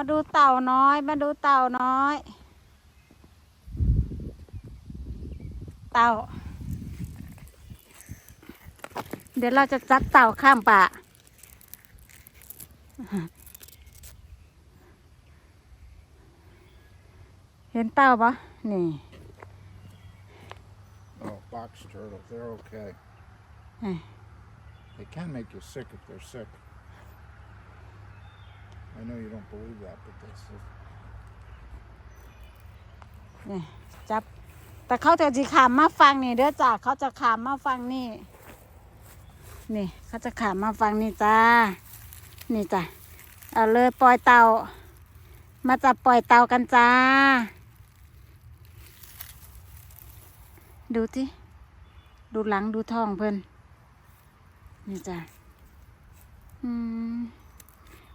มาดูเต่าน้อย มาดูเต่าน้อย เต่า เดี๋ยวเราจะจับเต่าข้ามป่า เห็นเต่าปะนี่ Oh, box turtles, they're okay. Eh. They can make you sick if they're sick. I know you don't believe that, but that's the นี่จับ แต่เขาจะจีขามมาฟังนี่เด้อจ้าเขาจะขามมาฟังนี่ นี่ เขาจะขามมาฟังนี่จ้า นี่จ้ะเอาเลยปล่อยเตา มาจับปล่อยเตากันจ้า ดูที่ดูหลังดูท้องเพิ่นนี่จ้ะอืม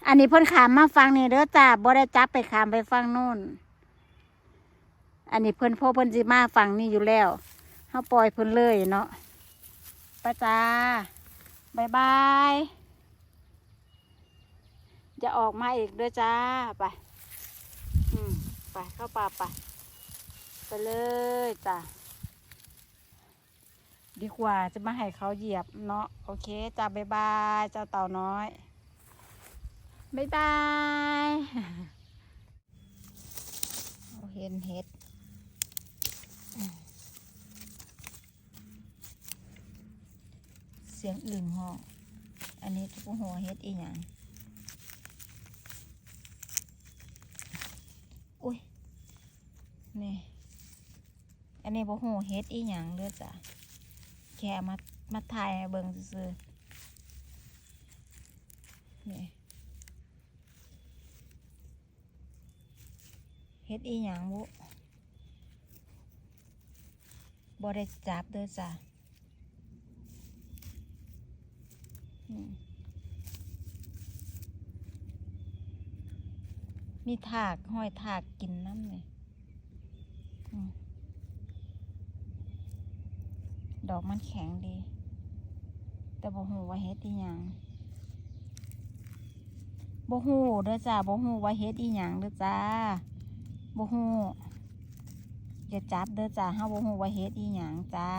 อันนี้เพิ่นขามมาฟังนี่เด้อจ้าบ่ได้จับไปขามไปฟังนู่น อันนี้เพิ่นพ่อเพิ่นสิมาฟังนี่อยู่แล้วเฮาปล่อยเพิ่นเลยเนาะไปจ้าบายบายจะออกมาอีกด้วยจ้าไปอืมไปเข้าป่าไปไปเลยจ้าดีกว่าจะมาให้เขาเหยียบเนาะโอเคจ้าบายบายเจ้าเต่าน้อย บ๊ายบายเห็นเห็ดเสียงอื่นห้องอันนี้ทุกหัวเฮ็ดอีหยังอุ้ยนี่อันนี้บ่ฮู้เฮ็ดอีหยังเด้อจ้ะแค่มามาถ่ายเบิ่งซื่อๆนี่ เฮ็ดอีหยังบุบ่ได้จับเด้อจ้ะมีถากห้อยถากกินน้ำเลยดอกมันแข็งดี แต่บ่ฮู้ว่าเฮ็ดอีหยังบ่ฮู้เด้อจ้าบ่ฮู้ว่าเฮ็ดอีหยังเด้อจ้า บ่ฮู้อย่าจับเด้อจ้าเฮาบ่ฮู้ว่าเฮ็ดอีหยังจ้า